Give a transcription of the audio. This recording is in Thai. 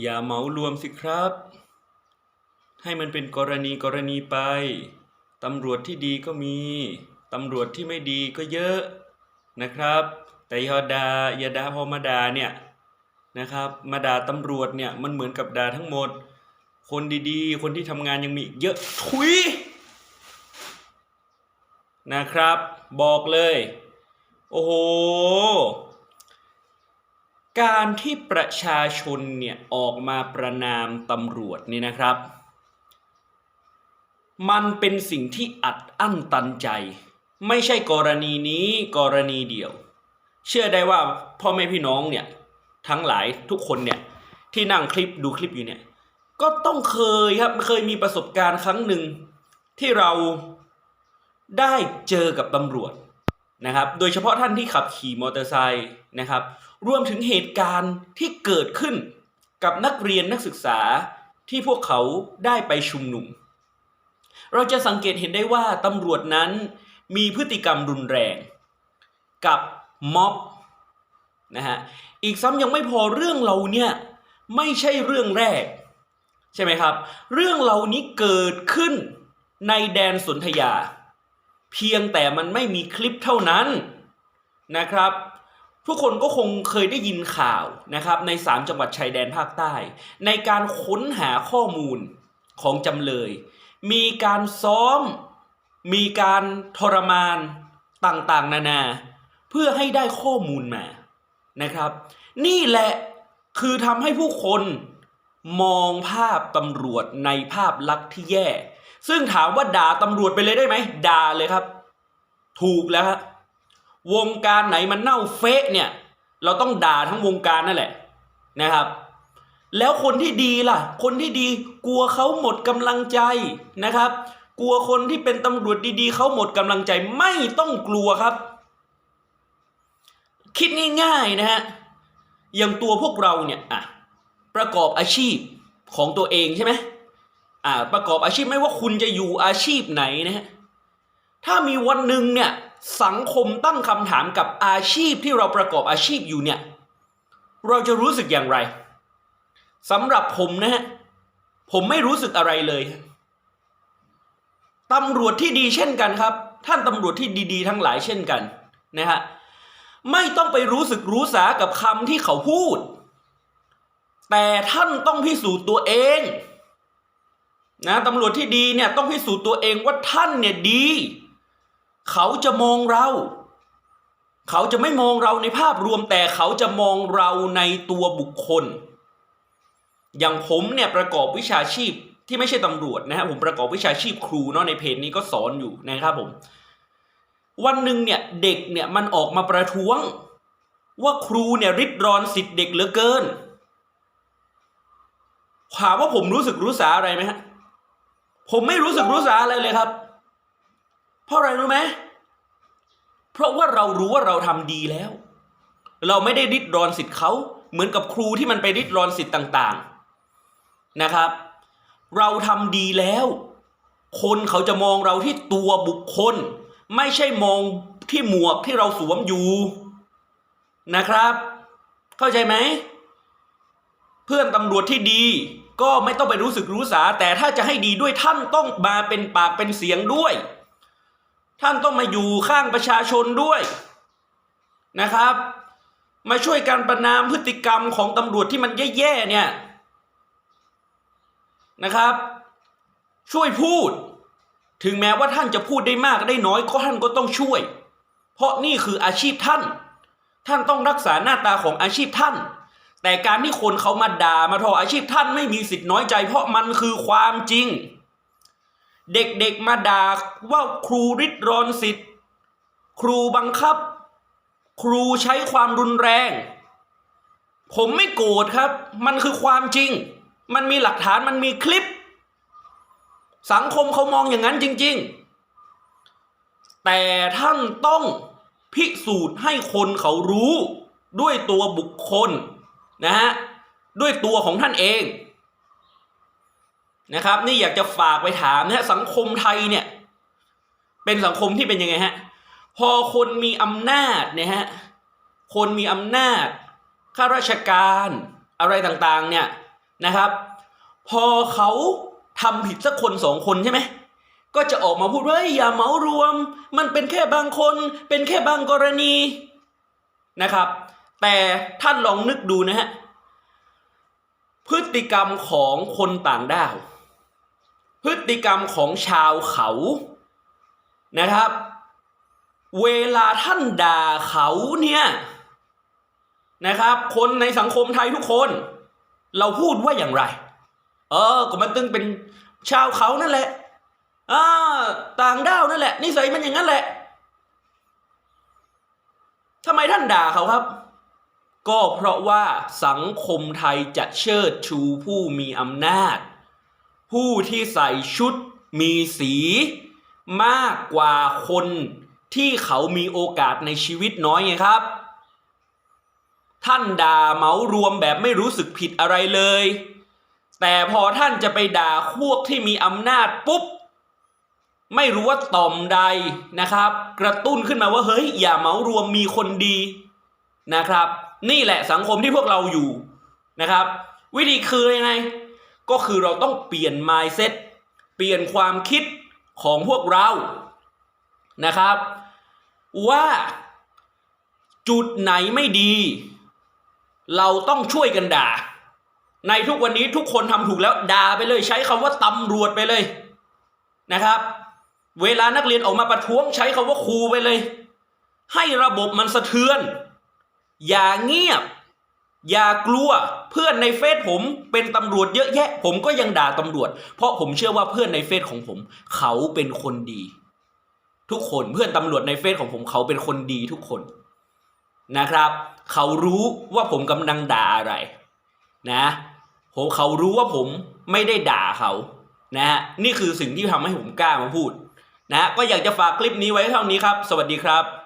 อย่าเหมารวมสิครับ ให้มันเป็นกรณีกรณีไป ตำรวจที่ดีก็มี ตำรวจที่ไม่ดีก็เยอะนะครับ แต่ย่าดายาดาพอมาดาเนี่ยนะครับ มาด่าตำรวจเนี่ยมันเหมือนกับด่าทั้งหมด คนดีๆ คนที่ทำงานยังมีอีกเยอะทุยนะครับ บอกเลย โอ้โห การที่ประชาชนเนี่ยออกมาประนามตำรวจนี่นะครับ มันเป็นสิ่งที่อัดอั้นตันใจ ไม่ใช่กรณีนี้กรณีเดียว เชื่อได้ว่าพ่อแม่พี่น้องเนี่ยทั้งหลายทุกคนเนี่ยที่นั่งคลิปดูคลิปอยู่เนี่ยก็ต้องเคยครับเคยมีประสบการณ์ครั้งหนึ่งที่เราได้เจอกับตำรวจ นะครับ โดยเฉพาะท่านที่ขับขี่มอเตอร์ไซค์นะครับ รวมถึงเหตุการณ์ที่เกิดขึ้นกับนักเรียนนักศึกษาที่พวกเขาได้ไปชุมนุม เราจะสังเกตเห็นได้ว่าตำรวจนั้นมีพฤติกรรมรุนแรง กับม็อบนะฮะ อีกซ้ำยังไม่พอเรื่องเราเนี่ยไม่ใช่เรื่องแรก ใช่ไหมครับ เรื่องเหล่านี้เกิดขึ้นในแดนสนธยา เพียงแต่มันไม่มีคลิปเท่านั้นนะครับ ทุกคนก็คงเคยได้ยินข่าวนะครับใน 3 จังหวัดชายแดนภาคใต้ ในการค้นหาข้อมูลของจำเลย มีการซ้อม มีการทรมานต่างๆ นานา เพื่อให้ได้ข้อมูลมานะครับ นี่แหละคือทำให้ผู้คนมองภาพตำรวจในภาพลักษณ์ที่แย่ ซึ่งถามว่าด่าตำรวจไปเลยได้ไหมด่าเลยครับ ถูกแล้วครับวงการไหนมันเน่าเฟะเนี่ย เราต้องด่าทั้งวงการนั่นแหละนะครับ แล้วคนที่ดีล่ะ คนที่ดีกลัวเขาหมดกำลังใจนะครับ กลัวคนที่เป็นตำรวจดีๆเขาหมดกำลังใจไม่ต้องกลัวครับ คิดง่ายๆนะฮะอย่างตัวพวกเราเนี่ยอะประกอบอาชีพของตัวเองใช่ไหม อ่าประกอบอาชีพไม่ว่าคุณจะอยู่อาชีพไหนนะฮะถ้ามีวันหนึ่งเนี่ยสังคมตั้งคำถามกับอาชีพที่เราประกอบอาชีพอยู่เนี่ย เราจะรู้สึกอย่างไรสำหรับผมนะฮะผมไม่รู้สึกอะไรเลยตำรวจที่ดีเช่นกันครับ ท่านตำรวจที่ดี ๆ ทั้งหลายเช่นกันนะฮะไม่ต้องไปรู้สึกรู้สากับคำที่เขาพูด แต่ท่านต้องพิสูจน์ตัวเอง นะตำรวจที่ดีเนี่ยต้องพิสูจน์ตัวเองว่าท่านเนี่ยดี เขาจะมองเรา เขาจะไม่มองเราในภาพรวมแต่เขาจะมองเราในตัวบุคคล อย่างผมเนี่ยประกอบวิชาชีพที่ไม่ใช่ตำรวจนะฮะผมประกอบวิชาชีพครูเนาะในเพจนี้ก็สอนอยู่นะครับผม วันหนึ่งเนี่ยเด็กเนี่ยมันออกมาประท้วง ว่าครูเนี่ยริดรอนสิทธิ์เด็กเหลือเกินถามว่าผมรู้สึกรู้สาอะไรไหมฮะ ผมไม่รู้สึกรู้สาอะไรเลยครับ เพราะอะไรรู้ไหมเพราะว่าเรารู้ว่าเราทำดีแล้ว เราไม่ได้ริดรอนสิทธิ์เขาเหมือนกับครูที่มันไปริดรอนสิทธิ์ต่างๆนะครับ เราทำดีแล้ว คนเขาจะมองเราที่ตัวบุคคล ไม่ใช่มองที่หมวกที่เราสวมอยู่นะครับ เข้าใจไหม เพื่อนตำรวจที่ดี ก็ไม่ต้องไปรู้สึกรู้สา แต่ถ้าจะให้ดีด้วยท่านต้องมาเป็นปากเป็นเสียงด้วย ท่านต้องมาอยู่ข้างประชาชนด้วยนะครับ มาช่วยการประนามพฤติกรรมของตำรวจที่มันแย่ๆเนี่ยนะครับ ช่วยพูด ถึงแม้ว่าท่านจะพูดได้มากได้น้อยก็ท่านก็ต้องช่วย เพราะนี่คืออาชีพท่าน ท่านต้องรักษาหน้าตาของอาชีพท่าน แต่การที่คนเขามาด่ามาทออาชีพท่านไม่มีสิทธิ์น้อยใจ เพราะมันคือความจริง เด็กๆมาด่าว่าครูริดรอนสิทธิ์ ครูบังคับ ครูใช้ความรุนแรง ผมไม่โกรธครับ มันคือความจริง มันมีหลักฐานมันมีคลิป สังคมเขามองอย่างนั้นจริง ๆ แต่ท่านต้องพิสูจน์ให้คนเขารู้ด้วยตัวบุคคล นะฮะด้วยตัวของท่านเองนะครับ นี่อยากจะฝากไปถามนะฮะสังคมไทยเนี่ยเป็นสังคมที่เป็นยังไงฮะพอคนมีอำนาจเนี่ยฮะคนมีอำนาจข้าราชการอะไรต่างๆเนี่ยนะครับ พอเขาทำผิดสักคนสองคนใช่ไหมก็จะออกมาพูดว่าอย่าเหมารวม มันเป็นแค่บางคน เป็นแค่บางกรณีนะครับ แต่ท่านลองนึกดูนะฮะ พฤติกรรมของคนต่างด้าว พฤติกรรมของชาวเขานะครับ เวลาท่านด่าเขาเนี่ยนะครับ คนในสังคมไทยทุกคน เราพูดว่าอย่างไร เออ ก็มันตึงเป็นชาวเขานั่นแหละอ่าต่างด้าวนั่นแหละนิสัยมันอย่างนั้นแหละทำไมท่านด่าเขาครับ ก็เพราะว่าสังคมไทยจะเชิดชูผู้มีอำนาจ ผู้ที่ใส่ชุดมีสี มากกว่าคนที่เขามีโอกาสในชีวิตน้อยไงครับ ท่านด่าเหมารวมแบบไม่รู้สึกผิดอะไรเลย แต่พอท่านจะไปด่าพวกที่มีอำนาจปุ๊บ ไม่รู้ว่าต่อมใดนะครับ กระตุ้นขึ้นมาว่าเฮ้ยอย่าเหมารวมมีคนดีนะครับ นี่แหละสังคมที่พวกเราอยู่นะครับ วิธีคือยังไง ก็คือเราต้องเปลี่ยน mindset เปลี่ยนความคิดของพวกเรานะครับ ว่าจุดไหนไม่ดี เราต้องช่วยกันด่า ในทุกวันนี้ทุกคนทำถูกแล้วด่าไปเลย ใช้คำว่าตำรวจไปเลยนะครับ เวลานักเรียนออกมาประท้วงใช้คำว่าครูไปเลย ให้ระบบมันสะเทือน อย่าเงียบ อย่ากลัวเพื่อนในเฟซผมเป็นตำรวจเยอะแยะ ผมก็ยังด่าตำรวจ เพราะผมเชื่อว่าเพื่อนในเฟซของผม เขาเป็นคนดี ทุกคนเพื่อนตำรวจในเฟซของผมเขาเป็นคนดีทุกคนนะครับ เขารู้ว่าผมกำลังด่าอะไรนะผมเขารู้ว่าผมไม่ได้ด่าเขานะฮะนี่คือสิ่งที่ทำให้ผมกล้ามาพูดนะฮะก็อยากจะฝากคลิปนี้ไว้เท่านี้ครับ สวัสดีครับ